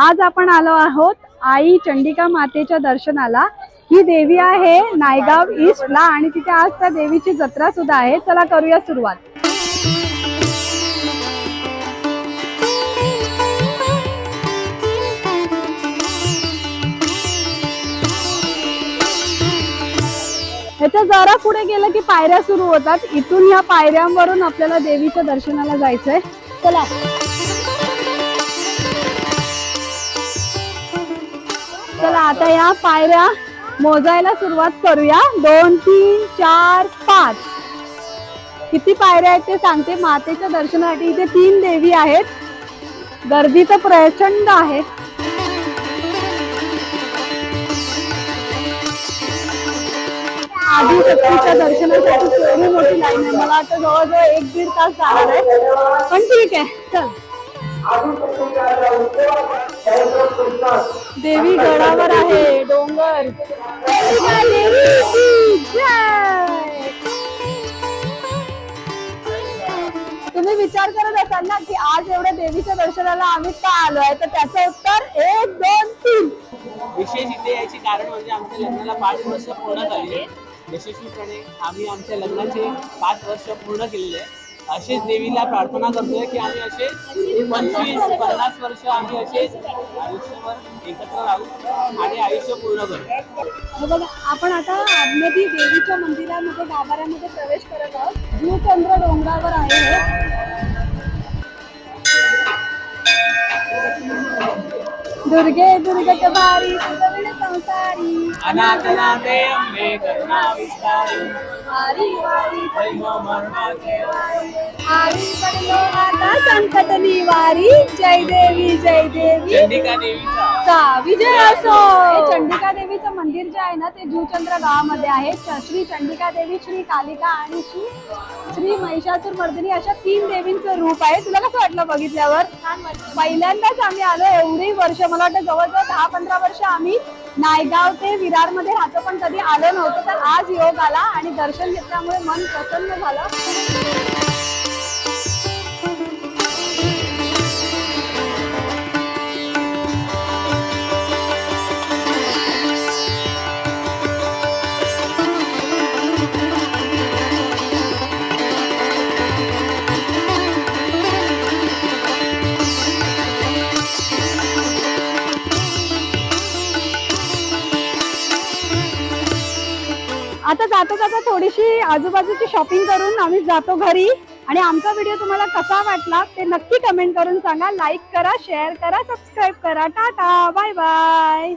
आज आपण आलो आहोत आई चंडिका मातेच्या दर्शनाला. ही देवी आहे नायगाव ईस्टला आणि तिथे आज त्या देवीची जत्रा सुद्धा आहे. चला करूया सुरुवात. ह्याच्या जरा पुढे गेलं की पायऱ्या सुरू होतात. इथून या पायऱ्यांवरून आपल्याला देवीच्या दर्शनाला जायचंय. चला. आता या पायऱ्या मोजायला सुरुवात करूया. दोन तीन चार पाच. किती पायऱ्या आहेत ते सांगते. मातेच्या दर्शनासाठी इथे तीन देवी आहेत. गर्दी तर प्रचंड आहे. आधी शक्तीच्या दर्शनासाठी एवढी मोठी लाईन आहे. मला वाटतं जवळजवळ एक दीड तास जाणार आहे. पण ठीक आहे चल. देवी गडावर आहे डोंगर. तुम्ही विचार करत असाल ना की आज एवढ्या देवीच्या दर्शनाला आम्ही का आलोय तर त्याचं उत्तर एक दोन तीन. विशेष इथे याचे कारण म्हणजे आमच्या लग्नाला पाच वर्ष पूर्ण झाली आहे यशस्वीपणे आम्ही आमच्या लग्नाचे पाच वर्ष पूर्ण केलेले आहे असेच देवीला प्रार्थना करतोय की आम्ही असे पंचवीस पन्नास वर्ष आम्ही असेच आयुष्यभर एकत्र राहू आणि आयुष्य पूर्ण करू. बघा आपण आता आदमती देवीच्या मंदिरामध्ये गाभाऱ्यामध्ये प्रवेश करत आहोत. भूचंद्र डोंगरावर आहे हे. दुर्गे दुर्गट बारी तुझविण अनाथनाथे अंबे करुणा विस्तारी पडलो आता संकट निवारी जय देवी जय देवी। चंडिका देवीचा चा विजय असो हे चंडिका देवीचं मंदिर जे आहे ना ते जुचंद्र गावामध्ये आहे. च- श्री चंडिका देवी श्री कालिका आणि श्री श्री महिषासूर मर्दिनी अशा तीन देवींचं रूप आहे. तुला कसं वाटलं बघितल्यावर? पहिल्यांदाच आम्ही आलो एवढी वर्ष. मला वाटतं जवळजवळ दहा पंधरा वर्ष आम्ही नायगाव ते विरारमध्ये राहतो पण कधी आलो नव्हतो तर आज योग आला आणि दर्शन घेतल्यामुळे मन प्रसन्न झालं. आता जाता जाता थोडीशी आजूबाजूची शॉपिंग करून आम्ही जातो घरी. आणि आमचा व्हिडिओ तुम्हाला कसा वाटला ते नक्की कमेंट करून सांगा. लाईक करा शेअर करा सबस्क्राईब करा. Tata bye bye